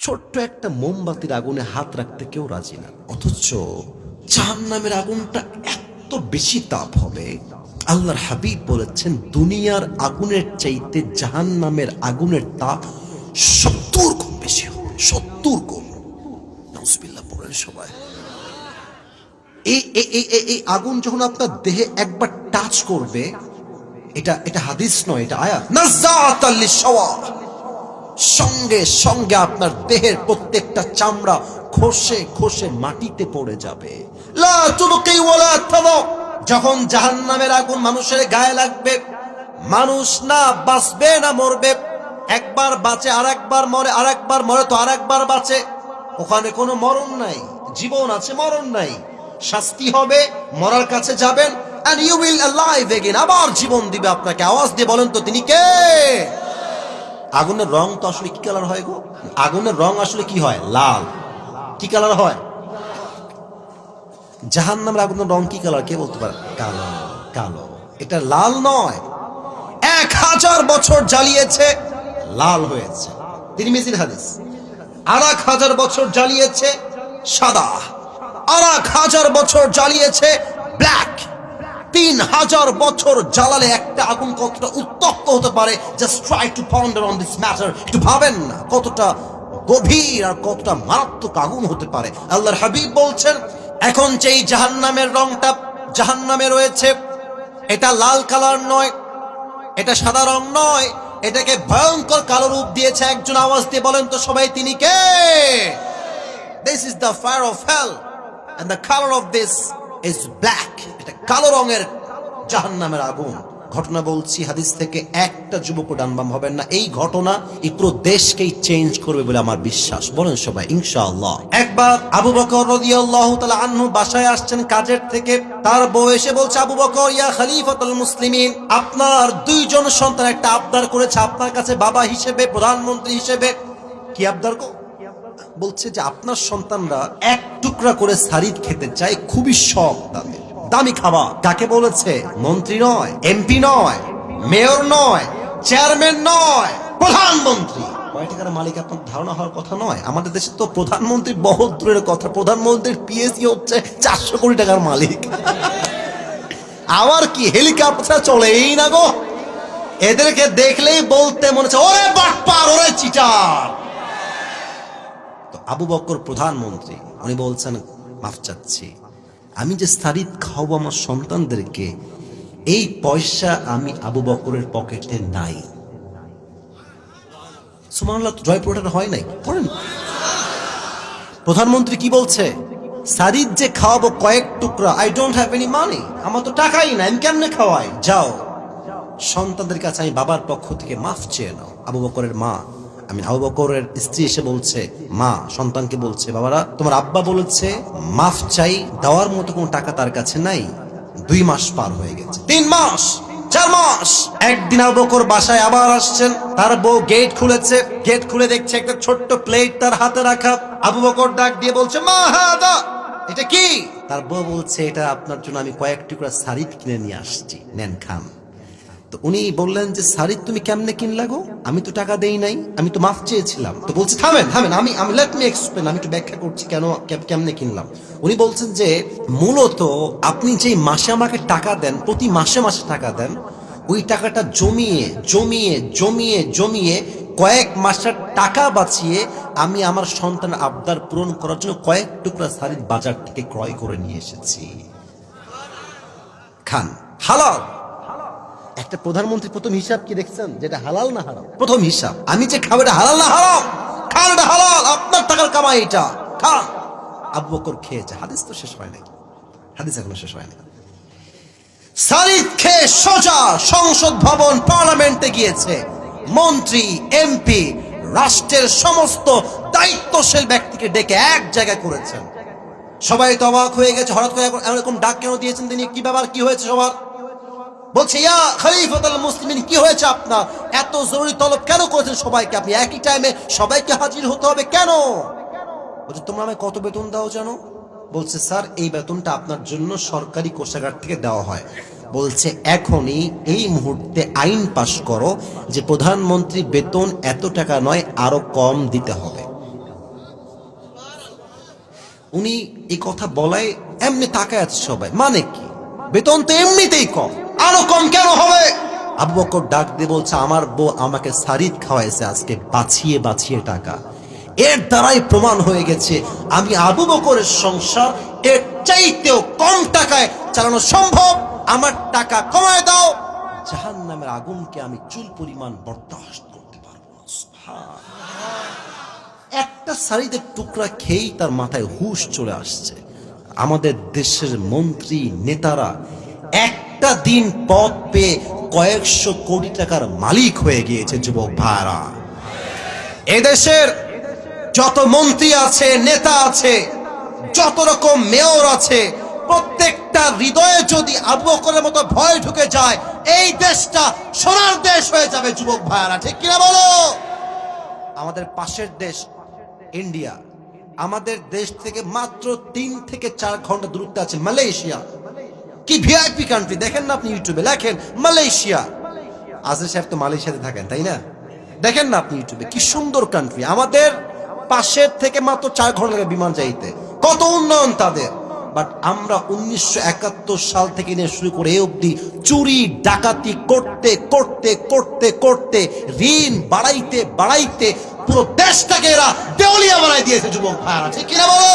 ছোট্ট একটা মোমবাতির আগুনে হাত রাখতে কেউ রাজি না। অথচ জাহান্নামের আগুনটা এত বেশি তাপ হবে। আল্লাহর হাবিব বলেছেন, দুনিয়ার আগুনের চাইতে জাহান্নামের আগুনের তাপ সত্তর গুণ বেশি হবে, সত্তর গুণ। নাউজুবিল্লাহ, পড়েন সবাই। এই, এই- আগুন যখন আপনার দেহে একবার টাচ করবে, এটা এটা হাদিস নয়, এটা আয়াত। নাজাত লিশওয়া সঙ্গে সঙ্গে আপনার দেহের প্রত্যেকটা চামড়া খসে খসে মাটিতে পড়ে যাবে। যখন জাহান্নামের আগুন মানুষের গায়ে লাগবে, মানুষ না বাঁচবে না মরবে। একবার বাঁচে আর একবার মরে আর একবার মরে তো আর একবার বাঁচে। ওখানে কোনো মরণ নাই, জীবন আছে, মরণ নাই। শাস্তি হবে, মরার কাছে যাবেন। And you will alive again আবার জীবন দিবে আপনাকে। আওয়াজ দিয়ে বলেন তো তিনি কে? আগুনের রং তো আসলে কি কালার হয় গো? আগুনের রং আসলে কি হয়? লাল। কি কালার হয়? জাহান নামের আগুনের রং কি কালার কে বলতে পারে? কালো কালো। এটা লাল নয়। এক হাজার বছর জ্বালিয়েছে, লাল হয়েছে। তিনি মিজির হাদিস। আর এক হাজার বছর জ্বালিয়েছে সাদা। আর এক হাজার বছর জ্বালিয়েছে ব্ল্যাক। তিন হাজার বছর জ্বালালে একটা আগুন কতটা উত্তপ্ত হতে পারে? Just try to ponder on this matter একটু ভাবেন না, কতটা গভীর আর কতটা মারাত্মক আগুন হতে পারে। আল্লাহর হাবিব বলছেন, এখন যেই জাহান্নামের রংটা, জাহান্নামে রয়েছে, এটা লাল কালার নয়, এটা সাদা রং নয়, এটাকে ভয়ঙ্কর কালো রূপ দিয়েছে একজন আওয়াজ দিয়ে বলেন তো সবাই, তিনি কে? This is the fire of hell and the colour of this is black এটা কালো রঙের জাহান্নামের আগুন। ঘটনা বলছি, হাদিস থেকে একটা যুবক ডানবাম হবেন না। এই ঘটনা এই পুরো দেশকেই চেঞ্জ করবে বলে আমার বিশ্বাস। বলেন সবাই, ইনশাআল্লাহ। একবার আবু বকর রাদিয়াল্লাহু তাআলা আনহু বাসায় আসছেন কাজের থেকে। তার বউ এসে বলছে, আবু বকর, ইয়া খলিফাতুল মুসলিমিন, আপনার দুইজন সন্তান একটা আবদার করেছে। আপনার কাছে বাবা হিসেবে, প্রধানমন্ত্রী হিসেবে, কি আবদার কো বলছে যে আপনার সন্তানরা এক টুকরা করে সারিদ খেতে চায়, খুবই শখ তাদের। দামি খাবার। কাকে বলেছে? মন্ত্রী নয়, এমপি নয়, মেয়র নয়, চেয়ারম্যান নয়, প্রধানমন্ত্রী। কয় মালিক আপনার ধারণা হওয়ার কথা নয়। আমাদের দেশে তো প্রধানমন্ত্রী বহুত দূরের কথা। প্রধানমন্ত্রীর পিএসসি হচ্ছে চারশো কোটি টাকার মালিক। আবার কি? হেলিকপ্টার চলেই না গো। এদেরকে দেখলেই বলতে মনে হচ্ছে, ওরে বাটপার ওরে চিটার! আবু বকর প্রধানমন্ত্রী, উনি বলছেন, মাফ চাচ্ছি। আমি যে স্থারিত খাওয়াবো আমার সন্তানদেরকে, এই পয়সা আমি আবু বকরের পকেটে নাই। জয়পুরটা হয় নাই? প্রধানমন্ত্রী কি বলছে? সারিদ যে খাওয়াবো কয়েক টুকরা I don't have any money আমার তো টাকাই নাই, আমি কেমনে খাওয়াই? যাও, সন্তানদের কাছে আমি বাবার পক্ষ থেকে মাফ চেয়ে নাও, আবু বকরের মা। আমি আবু বকরের স্ত্রী এসে বলছে, মা, সন্তানকে বলছে, বাবারা, তোমার আব্বা বলেছে, মাফ চাই, দেওয়ার মতো কোনো টাকা তার কাছে নাই। দুই মাস পার হয়ে গেছে। তিন মাস, চার মাস। একদিন আবু বকর বাসায় আবার আসছেন। তার বউ গেট খুলেছে। গেট খুলে দেখছে একটা ছোট্ট প্লেট তার হাতে রাখা। আবু বকর ডাক দিয়ে বলছে, মা, হাদা, এটা কি? তার বউ বলছে, এটা আপনার জন্য আমি কয়েক টুকরা শাড়ি কিনে নিয়ে আসছি। নেন, খান। তো উনি বললেন যে শাড়ি তুমি কেমনে কিনলা গো? আমি তো টাকা দেই নাই, আমি তো মাফ চেয়েছিলাম। তো বলছে, থামেন থামেন, আমি আমি লেট মি এক্সপ্লেন আমি একটু ব্যাখ্যা করছি কেন কেমনে কিনলাম? উনি বলছেন যে, মূলত আপনি যেই মাসে আমাকে টাকা দেন, প্রতি মাসে মাসে টাকা দেন, ওই টাকাটা জমিয়ে জমিয়ে জমিয়ে জমিয়ে কয়েক মাসের টাকা বাঁচিয়ে আমি আমার সন্তান আবদার পূরণ করার জন্য কয়েক টুকরা শাড়ির বাজার থেকে ক্রয় করে নিয়ে এসেছি। খান, হালাল। একটা প্রধানমন্ত্রী প্রথম হিসাব কি দেখছেন? যেটা হালাল না হারাম? প্রথম হিসাব। আমি যে খাব এটা হালাল না হারাম? খান এটা হালাল। আপনার টাকার কামাই এটা। খান। আবু বকর খেয়েছে। হাদিস তো শেষ হয় নাই হাদিস এখনও শেষ হয় নাই সারিদ খেয়ে সোজা সংসদ ভবন পার্লামেন্টে গিয়েছে। মন্ত্রী, এমপি, রাষ্ট্রের সমস্ত দায়িত্বশীল ব্যক্তিকে ডেকে এক জায়গায় করেছেন। সবাই তো অবাক হয়ে গেছে। হঠাৎ করে এরকম ডাক কেন দিয়েছেন তিনি? কি ব্যাপার? কি হয়েছে সবার? বলছে, ইয়া খলিফাতুল মুসলিমিন, কি হয়েছে আপনার? এত জরুরি তলব কেন করেছেন সবাইকে আপনি? একই টাইমে সবাইকে হাজির হতে হবে কেন? বলছে, তোমরা আমায় কত বেতন দাও জানো? বলছে, স্যার, এই বেতনটা আপনার জন্য সরকারি কোষাগার থেকে দেওয়া হয়। বলছে, এখনই এই মুহূর্তে আইন পাশ করো যে প্রধানমন্ত্রী বেতন এত টাকা নয়, আরও কম দিতে হবে। উনি এই কথা বলায় এমনি তাকায় আছে সবাই। মানে কি? বেতন তো এমনিতেই কম। আরও কম কেন হবে? আবু বকর ডাক দিয়ে বলছে, আমার বউ আমাকে সারিদ খাওয়াইছে আজকে, বাছিয়ে বাছিয়ে টাকা। এর দ্বারাই প্রমাণ হয়ে গেছে, আমি আবু বকরের সংসার এর চাইতেও কম টাকায় চালানো সম্ভব। আমার টাকা কমায় দাও। জাহান নামের আগুনকে আমি চুল পরিমাণ বরদাস্ত করতে পারব একটা সারিদের টুকরা খেয়েই তার মাথায় হুশ চলে আসছে। আমাদের দেশের মন্ত্রী, নেতারা একটা দিন পদ পেয়ে কয়েকশো কোটি টাকার মালিক হয়ে গিয়েছে যুবক ভাইরা। এদেশের যত মন্ত্রী আছে, নেতা আছে, যত রকম মেয়র আছে, প্রত্যেকটা হৃদয়ে যদি আবু মতো ভয় ঢুকে যায়, এই দেশটা সোনার দেশ হয়ে যাবে যুবক ভাইয়ারা ঠিক কিনা বলো? আমাদের পাশের দেশ ইন্ডিয়া। আমাদের দেশ থেকে মাত্র তিন থেকে চার ঘণ্টা দূরত্বে আছে মালয়েশিয়া। কি ভিআইপি কান্ট্রি দেখেন না আপনি ইউটিউবে, লেখেন মালয়েশিয়া। আজিজ সাহেব তো মালয়েশিয়াতে থাকেন, তাই না? দেখেন না আপনি ইউটিউবে, কি সুন্দর কান্ট্রি আমাদের পাশের থেকে মাত্র চার ঘণ্টা লাগে বিমান যাইতে কত উন্নয়ন তাদের। বাট আমরা উনিশশো একাত্তর সাল থেকে নিয়ে শুরু করে অবধি চুরি, ডাকাতি করতে করতে করতে করতে, ঋণ বাড়াইতে বাড়াইতে পুরো দেশটাকে এরা দেউলিয়া বানাই দিয়েছে, যুবক ভাইয়ারা। ঠিক কিনা বলো?